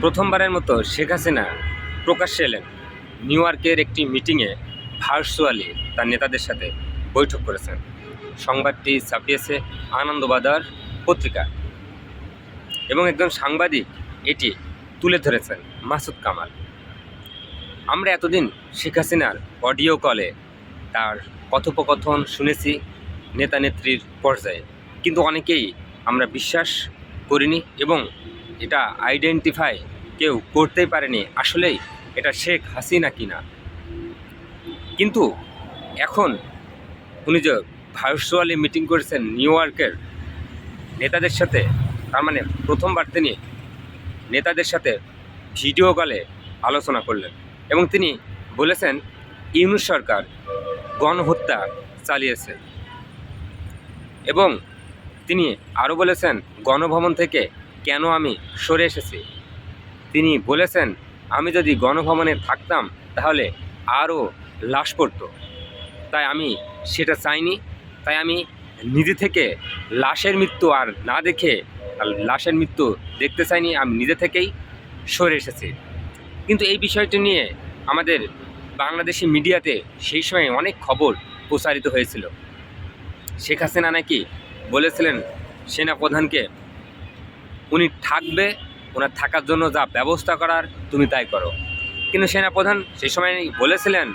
প্রথমবারের মতো শেখ হাসিনা প্রকাশ্যে এলেন নিউ ইয়র্কের একটি মিটিংয়ে ভার্চুয়ালি তার নেতাদের সাথে বৈঠক করেছেন। সংবাদটি ছাপিয়েছে আনন্দবাজার পত্রিকা। এবং একজন সাংবাদিক এটি তুলে ধরেছেন মাসুদ কামাল। আমরা এতদিন শেখ হাসিনার অডিও কলে তার কথোপকথন শুনেছি নেতা নেত্রীর পর্যায়ে। কিন্তু অনেকেই আমরা বিশ্বাস করিনি এবং এটা আইডেন্টিফাই কেউ করতেই পারেনি, আসলেই এটা শেখ হাসিনা কিনা? কিন্তু এখন উনি যে ভার্চুয়ালি মিটিং করেছেন নিউ ইয়র্কের নেতাদের সাথে, তার মানে প্রথমবার তিনি নেতাদের সাথে ভিডিও কলে আলোচনা করলেন এবং তিনি বলেছেন, ইউনুস সরকার গণহত্যা চালিয়েছে। এবং তিনি আরও বলেছেন, গণভবন থেকে কেন আমি সরে এসেছি? তিনি বলেছেন, আমি যদি গণভবনে থাকতাম, তাহলে আরও লাশ পড়তো। তাই আমি সেটা চাইনি। তাই আমি নিজে থেকে লাশের মৃত্যু আর না দেখে লাশের মৃত্যু দেখতে চাইনি, আমি নিজে থেকেই সরে এসেছি। কিন্তু এই বিষয়টি নিয়ে আমাদের বাংলাদেশি মিডিয়াতে সেই সময় অনেক খবর প্রচারিত হয়েছিল। শেখ হাসিনা নাকি বলেছিলেন, সেনাপ্রধানকে উনি থাকবে, ওনার থাকার জন্য যা ব্যবস্থা করার তুমি তাই করো। কিন্তু সেনাপ্রধান সেই সময় বলেছিলেন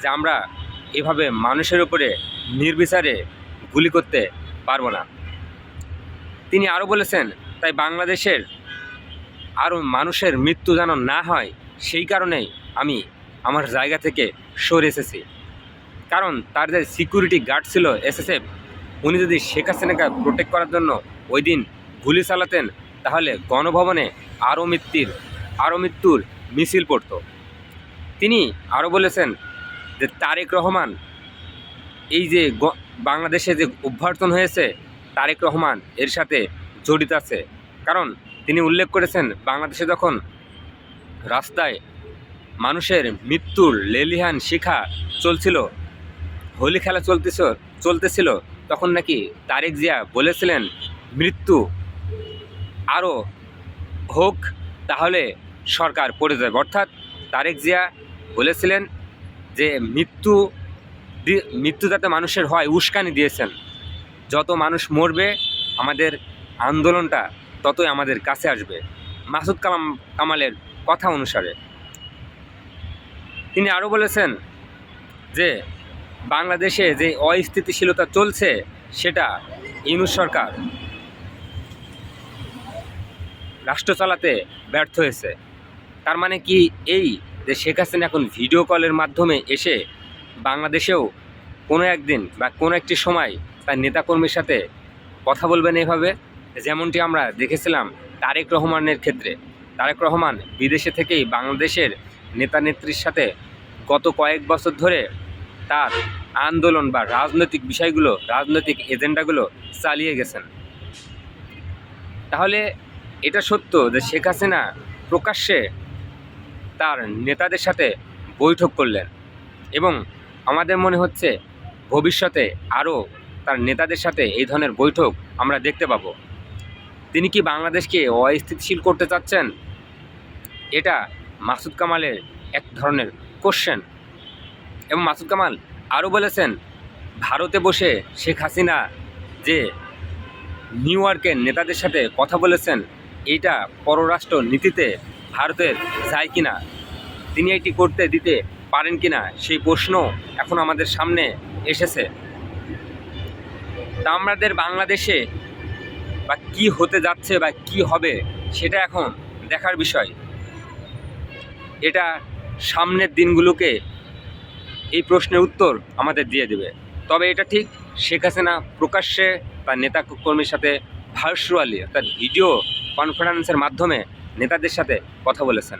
যে আমরা এভাবে মানুষের উপরে নির্বিচারে গুলি করতে পারব না। তিনি আরও বলেছেন, তাই বাংলাদেশের আরও মানুষের মৃত্যু যেন না হয়, সেই কারণেই আমি আমার জায়গা থেকে সরে এসেছি। কারণ তার যে সিকিউরিটি গার্ড ছিল এসএসএফ, উনি যদি শেখ হাসিনাকে প্রোটেক্ট করার জন্য ওই দিন গুলি চালাতেন তাহলে গণভবনে আরও মৃত্যুর আরও মৃত্যুর মিছিল পড়ত। তিনি আরও বলেছেন যে, তারেক রহমান, এই যে বাংলাদেশে যে অভ্যর্থন হয়েছে, তারেক রহমান এর সাথে জড়িত আছে। কারণ তিনি উল্লেখ করেছেন, বাংলাদেশে যখন রাস্তায় মানুষের মৃত্যুর লেলিহান শিখা চলছিল, হোলি খেলা চলতেছ, চলতেছিল, তখন নাকি তারেক জিয়া বলেছিলেন, মৃত্যু আরও হোক, তাহলে সরকার পড়ে যাবে। অর্থাৎ তারেক জিয়া বলেছিলেন যে মৃত্যু মৃত্যু যাতে মানুষের হয়, উস্কানি দিয়েছেন। যত মানুষ মরবে, আমাদের আন্দোলনটা ততই আমাদের কাছে আসবে। মাসুদ কালাম কামালের কথা অনুসারে। তিনি আরও বলেছেন যে, বাংলাদেশে যে অস্থিতিশীলতা চলছে, সেটা ইউনুস সরকার রাষ্ট্র চালাতে ব্যর্থ হয়েছে। তার মানে কি এই যে শেখ হাসিনা এখন ভিডিও কলের মাধ্যমে এসে বাংলাদেশেও কোনো একদিন বা কোনো একটি সময় তার নেতাকর্মীর সাথে কথা বলবেন এভাবে? যেমনটি আমরা দেখেছিলাম তারেক রহমানের ক্ষেত্রে। তারেক রহমান বিদেশে থেকেই বাংলাদেশের নেতা নেত্রীর সাথে গত কয়েক বছর ধরে তার আন্দোলন বা রাজনৈতিক বিষয়গুলো, রাজনৈতিক এজেন্ডাগুলো চালিয়ে গেছেন। তাহলে এটা সত্য যে শেখ হাসিনা প্রকাশ্যে তার নেতাদের সাথে বৈঠক করলেন এবং আমাদের মনে হচ্ছে ভবিষ্যতে আরও তার নেতাদের সাথে এই ধরনের বৈঠক আমরা দেখতে পাবো। তিনি কি বাংলাদেশকে অস্থিতিশীল করতে চাচ্ছেন? এটা মাসুদ কামালের এক ধরনের কোশ্চেন এবং মাসুদ কামাল আরও বলেছেন, ভারতে বসে শেখ হাসিনা যে নিউ ইয়র্কের নেতাদের সাথে কথা বলেছেন এইটা পররাষ্ট্র নীতিতে ভারতের যায় কিনা, তিনি এটি করতে দিতে পারেন কিনা, সেই প্রশ্ন এখন আমাদের সামনে এসেছে। তা আমাদের বাংলাদেশে বা কি হতে যাচ্ছে বা কি হবে, সেটা এখন দেখার বিষয়। এটা সামনের দিনগুলোকে এই প্রশ্নের উত্তর আমাদের দিয়ে দেবে। তবে এটা ঠিক শেখ হাসিনা প্রকাশ্যে তার নেতা কর্মীর সাথে ভার্চুয়ালি অর্থাৎ ভিডিও কনফারেন্সের মাধ্যমে নেতাদের সাথে কথা বলেছেন।